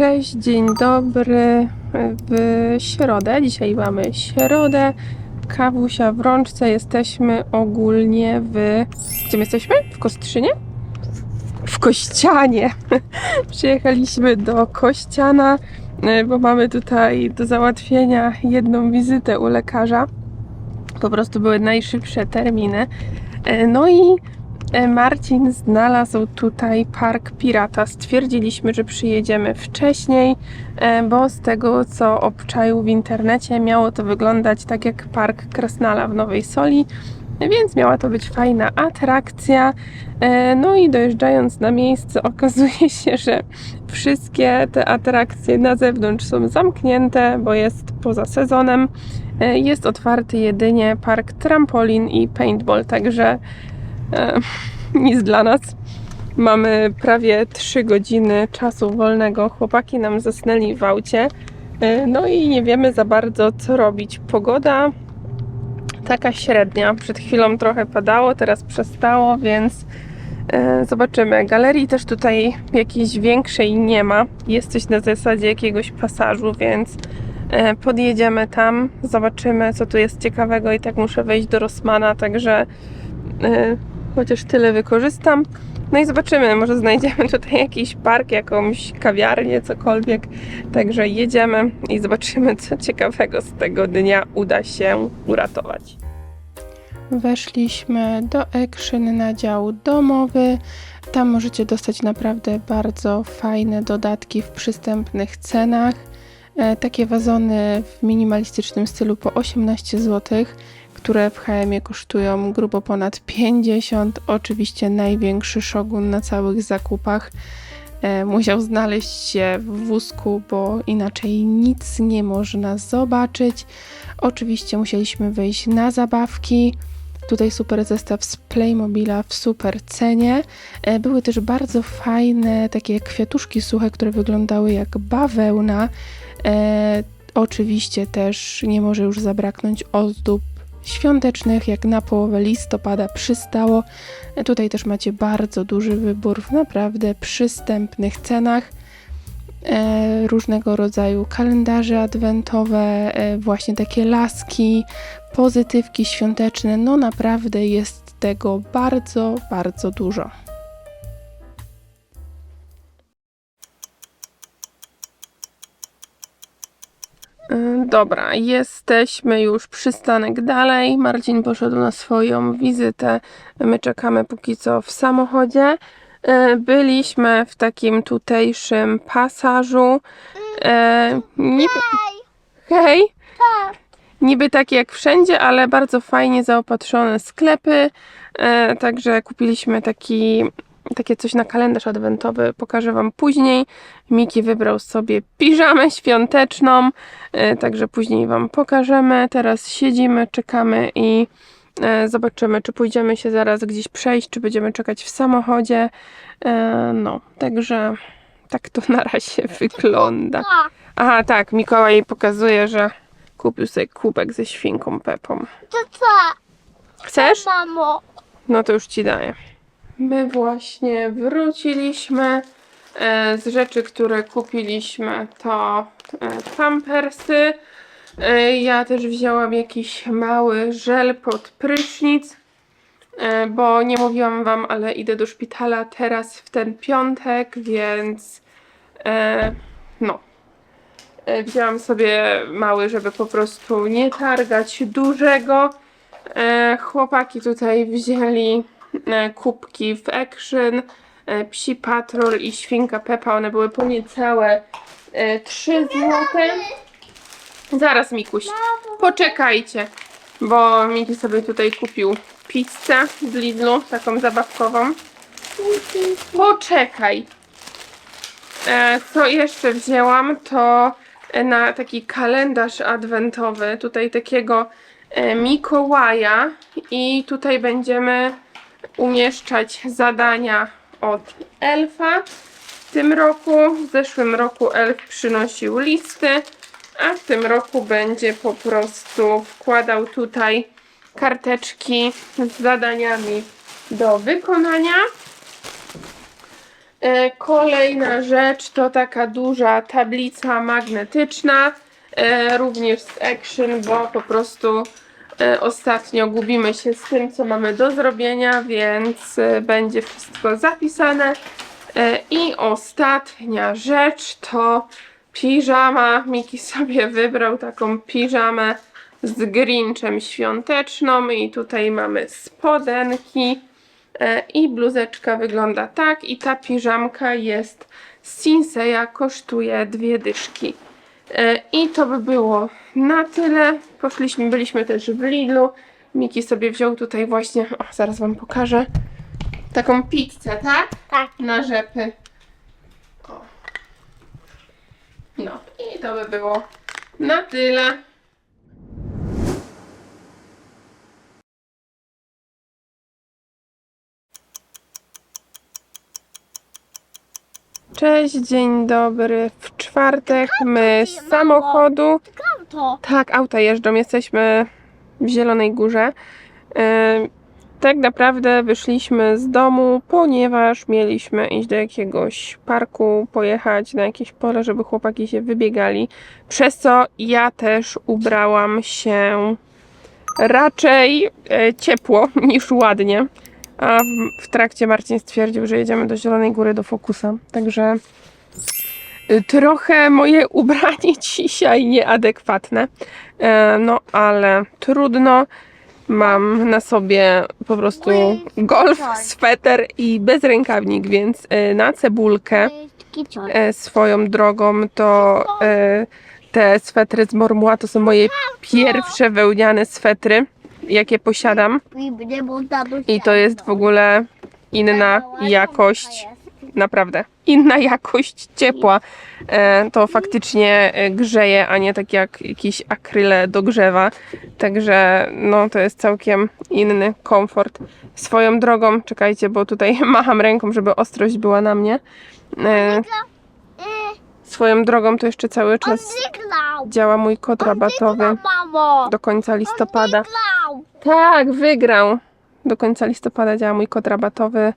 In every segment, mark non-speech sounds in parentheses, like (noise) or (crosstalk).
Cześć, dzień dobry w środę. Dzisiaj mamy środę. Kawusia w rączce. Jesteśmy ogólnie w. Gdzie my jesteśmy? W Kostrzynie? W Kościanie. (laughs) Przyjechaliśmy do Kościana, e, bo mamy tutaj do załatwienia jedną wizytę u lekarza. Po prostu były najszybsze terminy. E, No i Marcin znalazł tutaj park pirata. Stwierdziliśmy, że przyjedziemy wcześniej, e, bo z tego co obczaił w internecie, miało to wyglądać tak jak park Krasnala w Nowej Soli, więc miała to być fajna atrakcja. E, No i dojeżdżając na miejsce, (laughs) okazuje się, że wszystkie te atrakcje na zewnątrz są zamknięte, bo jest poza sezonem. E, Jest otwarty jedynie park trampolin i paintball, także e, nic dla nas. Mamy prawie 3 godziny czasu wolnego. Chłopaki nam zasnęli w aucie. E, No i nie wiemy za bardzo, co robić. Pogoda taka średnia. Przed chwilą trochę padało, teraz przestało, więc e, zobaczymy. Galerii też tutaj jakiejś większej nie ma. Jest coś na zasadzie jakiegoś pasażu, więc podjedziemy tam, zobaczymy, co tu jest ciekawego. I tak muszę wejść do Rossmana, także chociaż tyle wykorzystam. No i zobaczymy, może znajdziemy (laughs) tutaj jakiś park, jakąś kawiarnię, cokolwiek. Także jedziemy i zobaczymy, co ciekawego z tego dnia uda się uratować. Weszliśmy do Action na dział domowy. Tam możecie dostać naprawdę bardzo fajne dodatki w przystępnych cenach. E, Takie wazony w minimalistycznym stylu po 18 zł, które w HM kosztują grubo ponad 50. Oczywiście największy szogun na całych zakupach. E, Musiał znaleźć się w wózku, bo inaczej nic nie można zobaczyć. Oczywiście musieliśmy wyjść na zabawki. Tutaj super zestaw z Playmobila w super cenie. E, Były też bardzo fajne takie kwiatuszki suche, które wyglądały jak bawełna. E, oczywiście też nie może już zabraknąć ozdób świątecznych, jak na połowę listopada przystało. Tutaj też macie bardzo duży wybór w naprawdę przystępnych cenach. E, różnego rodzaju kalendarze adwentowe, e, właśnie takie laski, pozytywki świąteczne. No naprawdę jest tego bardzo, bardzo dużo. Dobra, jesteśmy już przystanek dalej. Marcin poszedł na swoją wizytę. My czekamy póki co w samochodzie. Y, Byliśmy w takim tutejszym pasażu. Y, Niby... Hej! Niby tak jak wszędzie, ale bardzo fajnie zaopatrzone sklepy. E, także kupiliśmy taki, takie coś na kalendarz adwentowy. Pokażę Wam później. Miki wybrał sobie piżamę świąteczną, e, także później Wam pokażemy. Teraz siedzimy, czekamy i e, zobaczymy, czy pójdziemy się zaraz gdzieś przejść, czy będziemy czekać w samochodzie. E, no, także tak to na razie (laughs) wygląda. Aha, tak, Mikołaj pokazuje, że kupił sobie kubek ze świnką Pepą. To co, Chcesz? mamo? No to już ci daję. My właśnie wróciliśmy. E, z rzeczy, które kupiliśmy, to e, pampersy. E, ja też wzięłam jakiś mały żel pod prysznic, bo nie mówiłam wam, ale idę do szpitala teraz w ten piątek, więc no. Wzięłam sobie mały, żeby po prostu nie targać dużego. Chłopaki tutaj wzięli kubki w Action, e, Psi Patrol i Świnka Pepa. One były po niecałe e, 3 złote. Zaraz Mikuś, poczekajcie, bo Miki sobie tutaj kupił pizzę z Lidlu, taką zabawkową. Poczekaj. E, co jeszcze wzięłam, to e, na taki kalendarz adwentowy, tutaj takiego e, Mikołaja i tutaj będziemy umieszczać zadania od elfa. W tym roku, w zeszłym roku elf przynosił listy, a w tym roku będzie po prostu wkładał tutaj karteczki z zadaniami do wykonania. E, Kolejna rzecz to taka duża tablica magnetyczna, e, również z Action, bo po prostu ostatnio gubimy się z tym, co mamy do zrobienia, więc e, będzie wszystko zapisane. E, I ostatnia rzecz to piżama. Miki sobie wybrał taką piżamę z Grinchem świąteczną i tutaj mamy spodenki. E, I bluzeczka wygląda tak. I ta piżamka jest z Sinseya, kosztuje dwie dyszki. E, I to by było na tyle. Poszliśmy, byliśmy też w Lidlu. Miki sobie wziął tutaj właśnie, o, zaraz wam pokażę, taką pizzę, tak? Tak. Na rzepy. O. No i to by było na tyle. Cześć, dzień dobry. W czwartek my z samochodu tak, auta jeżdżą. Jesteśmy w Zielonej Górze. Tak naprawdę wyszliśmy z domu, ponieważ mieliśmy iść do jakiegoś parku, pojechać na jakieś pole, żeby chłopaki się wybiegali. Przez co ja też ubrałam się raczej e, ciepło (laughs) niż ładnie. A w, w trakcie Marcin stwierdził, że jedziemy do Zielonej Góry do Fokusa. Także y, trochę moje (laughs) ubranie dzisiaj nieadekwatne. E, No ale trudno. Mam na sobie po prostu golf, sweter i bezrękawnik, więc e, na cebulkę e, swoją drogą to te swetry z Mormuła to są moje pierwsze wełniane swetry, jakie posiadam. I to jest w ogóle inna jakość, naprawdę inna jakość ciepła. E, to faktycznie e, grzeje, a nie tak jak jakieś akryle dogrzewa. Także no to jest całkiem inny komfort. Swoją drogą, czekajcie, bo tutaj (laughs) macham ręką, żeby ostrość była na mnie. E, swoją drogą to jeszcze cały czas działa mój kod rabatowy do końca listopada. Tak, wygrał. Do końca listopada działa mój kod rabatowy.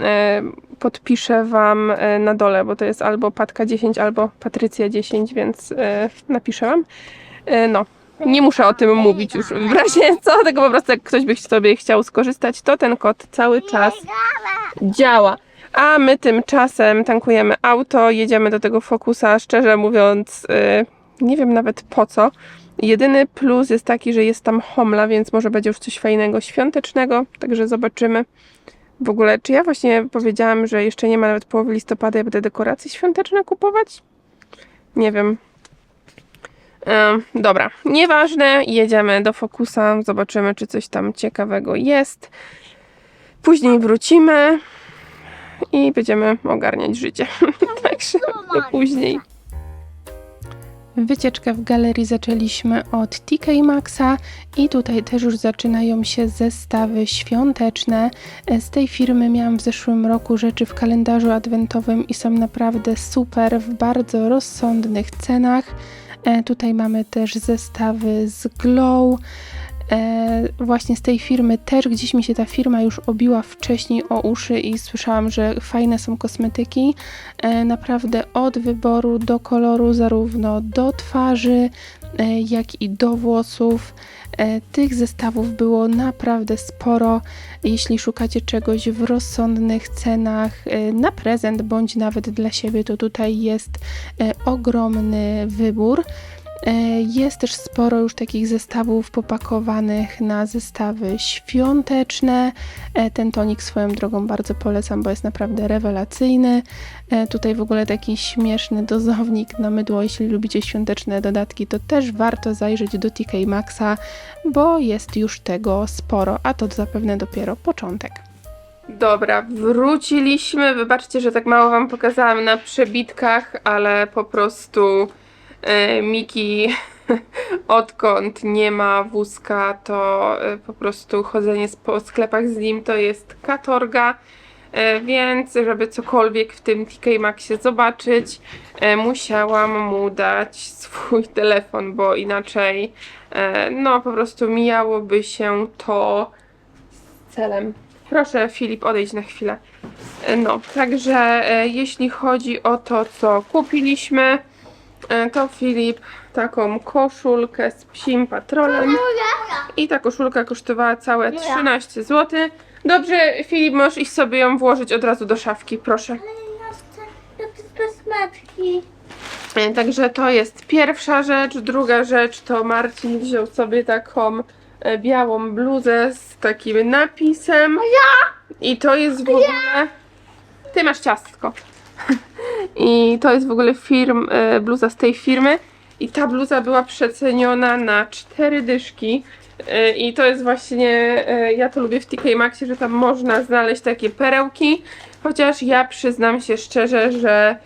E, podpiszę Wam e, na dole, bo to jest albo Patka 10, albo Patrycja 10, więc e, napiszę Wam. No, nie muszę o tym mówić już. W razie co, tego po prostu jak ktoś by sobie chciał skorzystać, to ten kod cały czas działa. A my tymczasem tankujemy auto, jedziemy do tego Focusa, szczerze mówiąc, nie wiem nawet po co. Jedyny plus jest taki, że jest tam homla, więc może będzie już coś fajnego, świątecznego, także zobaczymy. W ogóle, czy ja właśnie powiedziałam, że jeszcze nie ma nawet połowy listopada, ja będę dekoracje świąteczne kupować? Nie wiem. Ym, dobra, nieważne, jedziemy do Focusa, zobaczymy, czy coś tam ciekawego jest. Później wrócimy i będziemy ogarniać życie. (laughs) Także do później. Wycieczkę w galerii zaczęliśmy od TK Maxa i tutaj też już zaczynają się zestawy świąteczne. Z tej firmy miałam w zeszłym roku rzeczy w kalendarzu adwentowym i są naprawdę super w bardzo rozsądnych cenach. E, Tutaj mamy też zestawy z Glow. E, właśnie z tej firmy też gdzieś mi się ta firma już obiła wcześniej o uszy i słyszałam, że fajne są kosmetyki. E, naprawdę od wyboru do koloru, zarówno do twarzy, e, jak i do włosów. E, Tych zestawów było naprawdę sporo. Jeśli szukacie czegoś w rozsądnych cenach e, na prezent bądź nawet dla siebie, to tutaj jest e, ogromny wybór. E, Jest też sporo już takich zestawów popakowanych na zestawy świąteczne. E, Ten tonik swoją drogą bardzo polecam, bo jest naprawdę rewelacyjny. E, Tutaj w ogóle taki śmieszny dozownik na mydło. Jeśli lubicie świąteczne dodatki, to też warto zajrzeć do TK Maxa, bo jest już tego sporo, a to zapewne dopiero początek. Dobra, wróciliśmy. Wybaczcie, że tak mało Wam pokazałam na przebitkach, ale po prostu Miki, (laughs) odkąd nie ma wózka, to e, po prostu chodzenie po sklepach z nim to jest katorga. E, Więc, żeby cokolwiek w tym TK Maxie zobaczyć, e, musiałam mu dać swój (laughs) telefon, bo inaczej, e, no po prostu mijałoby się to z celem. proszę Filip, odejdź na chwilę. E, No, także e, jeśli chodzi o to, co kupiliśmy, e, to Filip taką koszulkę z psim patrolem i ta koszulka kosztowała całe 13 zł. Dobrze, Filip, możesz iść sobie ją włożyć od razu do szafki, proszę. Bez matki. E, Także to jest pierwsza rzecz. Druga rzecz to Marcin wziął sobie taką e, białą bluzę z takim napisem. I to jest w ogóle. Ty masz ciastko. I to jest w ogóle firm, e, bluza z tej firmy. I ta bluza była przeceniona na cztery dyszki. E, I to jest właśnie, e, ja to lubię w TK Maxie, że tam można znaleźć takie perełki. Chociaż ja przyznam się szczerze, że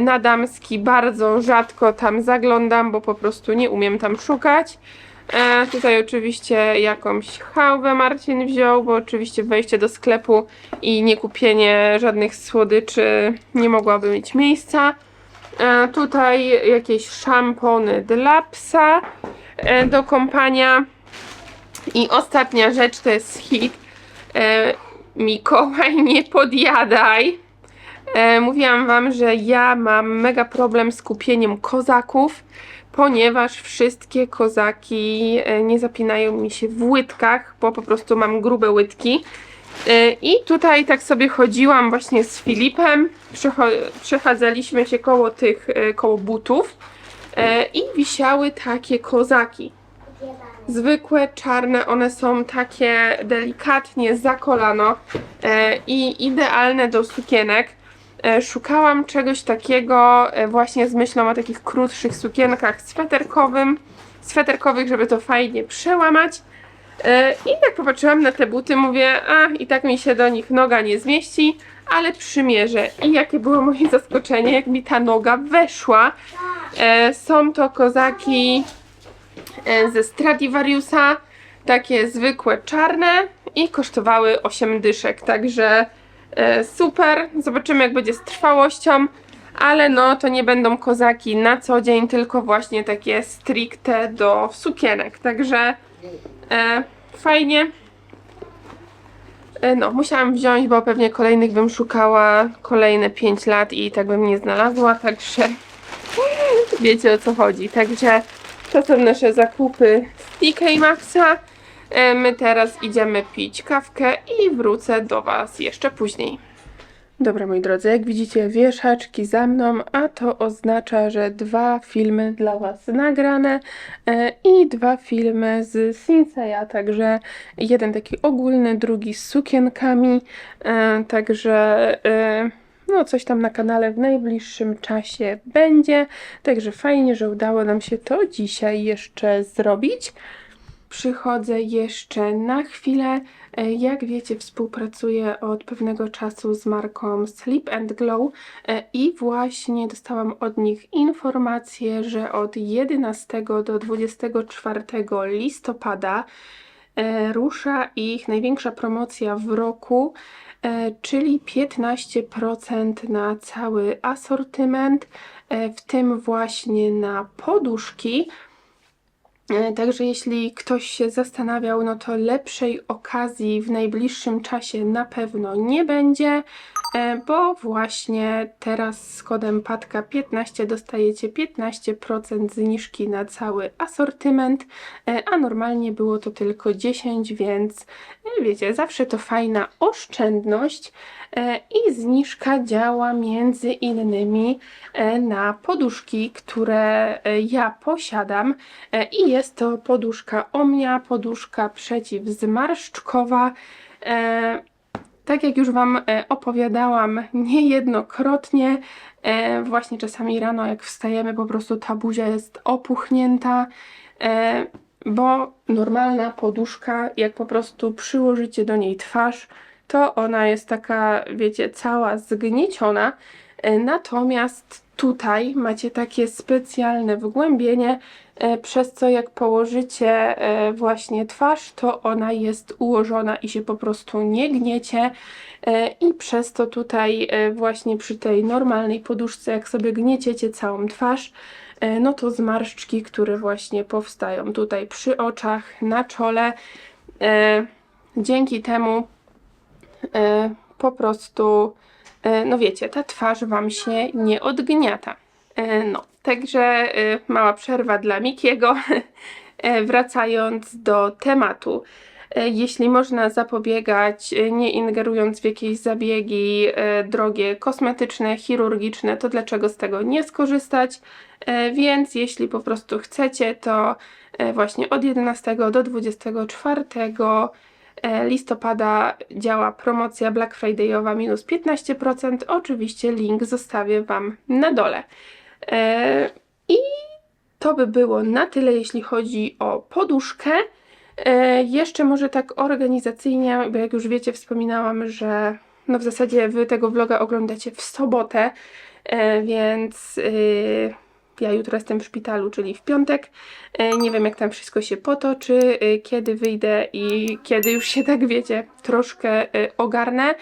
na damski bardzo rzadko tam zaglądam, bo po prostu nie umiem tam szukać. E, tutaj oczywiście jakąś chałwę Marcin wziął, bo oczywiście wejście do sklepu i nie kupienie żadnych słodyczy nie mogłaby mieć miejsca. E, tutaj jakieś szampony dla psa e, do kąpania. I ostatnia rzecz to jest hit. E, Mikołaj, (laughs) nie podjadaj. E, mówiłam wam, że ja mam mega problem z kupieniem kozaków, ponieważ wszystkie kozaki e, nie zapinają mi się w łydkach, bo po prostu mam grube łydki. E, I tutaj tak sobie chodziłam właśnie z Filipem, przechadzaliśmy się koło tych, e, koło butów i wisiały takie kozaki zwykłe, czarne, one są takie delikatnie za kolano i idealne do sukienek. E, szukałam czegoś takiego e, właśnie z myślą o takich krótszych sukienkach sweterkowym, sweterkowych, żeby to fajnie przełamać. E, I jak popatrzyłam na te buty, mówię, a i tak mi się do nich noga nie zmieści, ale przymierzę. I jakie było moje (laughs) zaskoczenie, jak mi ta noga weszła. Są to kozaki ze Stradivariusa, takie zwykłe czarne i kosztowały 8 dyszek, także super. Zobaczymy jak będzie z trwałością, ale no to nie będą kozaki na co dzień, tylko właśnie takie stricte do sukienek, także e, fajnie. E, No, musiałam wziąć, bo pewnie kolejnych bym szukała kolejne 5 lat i tak bym nie znalazła, także wiecie o co chodzi. Także to są nasze zakupy z TK Maxa. E, My teraz idziemy pić kawkę i wrócę do Was jeszcze później. Dobra, moi drodzy, jak widzicie, wieszaczki za mną, a to oznacza, że dwa filmy dla Was nagrane e, i dwa filmy z Sinseya, także jeden taki ogólny, drugi z sukienkami, e, także no coś tam na kanale w najbliższym czasie będzie, także fajnie, że udało nam się to dzisiaj jeszcze zrobić. Przychodzę jeszcze na chwilę. E, Jak wiecie, współpracuję od pewnego czasu z marką Sleep and Glow e, i właśnie dostałam od nich informację, że od 11 do 24 listopada e, rusza ich największa promocja w roku, czyli 15% na cały asortyment, w tym właśnie na poduszki. E, Także jeśli ktoś się zastanawiał, no to lepszej okazji w najbliższym czasie na pewno nie będzie, bo właśnie teraz z kodem PATKA15 dostajecie 15% zniżki na cały asortyment, e, a normalnie było to tylko 10, więc e, wiecie, zawsze to fajna oszczędność. E, i zniżka działa między innymi e, na poduszki, które e, ja posiadam. E, i jest to poduszka Omnia, poduszka przeciwzmarszczkowa. Tak jak już Wam e, opowiadałam niejednokrotnie, e, właśnie czasami rano jak wstajemy, po prostu ta buzia jest opuchnięta, e, bo normalna poduszka, jak po prostu przyłożycie do niej twarz, to ona jest taka, wiecie, cała zgnieciona. E, Natomiast tutaj macie takie specjalne wgłębienie, e, przez co jak położycie e, właśnie twarz, to ona jest ułożona i się po prostu nie gniecie. I przez to tutaj właśnie przy tej normalnej poduszce, jak sobie gnieciecie całą twarz, no to zmarszczki, które właśnie powstają tutaj przy oczach, na czole, dzięki temu po prostu, no wiecie, ta twarz Wam się nie odgniata. E, no, także e, mała przerwa dla Mikiego. (laughs) E, Wracając do tematu, e, jeśli można zapobiegać, e, nie ingerując w jakieś zabiegi e, drogie, kosmetyczne, chirurgiczne, to dlaczego z tego nie skorzystać? E, Więc jeśli po prostu chcecie, to e, właśnie od 11 do 24 e, listopada działa promocja Black Friday'owa minus 15%. Oczywiście link zostawię Wam na dole. E, I to by było na tyle, jeśli chodzi o poduszkę. E, jeszcze może tak organizacyjnie, bo jak już wiecie, wspominałam, że no w zasadzie wy tego vloga oglądacie w sobotę, e, więc y, ja jutro jestem w szpitalu, czyli w piątek. E, nie wiem, jak tam wszystko się potoczy, y, kiedy wyjdę i kiedy już się tak wiecie, troszkę y, ogarnę.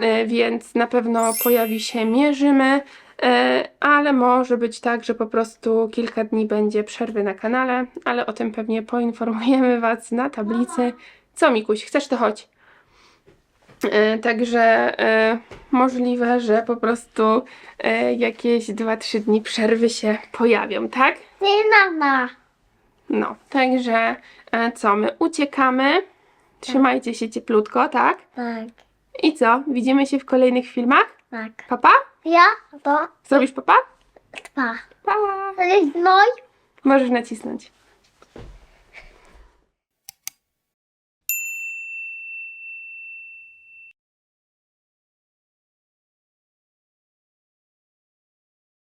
E, więc na pewno pojawi się mierzymy, e, ale może być tak, że po prostu kilka dni będzie przerwy na kanale, ale o tym pewnie poinformujemy Was na tablicy. Co Mikuś, chcesz to chodź? E, Także e, możliwe, że po prostu e, jakieś 2-3 dni przerwy się pojawią, tak? Nie mama. No, także e, co, my uciekamy. Trzymajcie się cieplutko, tak? Tak, I co? Widzimy się w kolejnych filmach? tak. Papa? Ja to Zrobisz papa? Pa! To jest mój. Możesz nacisnąć.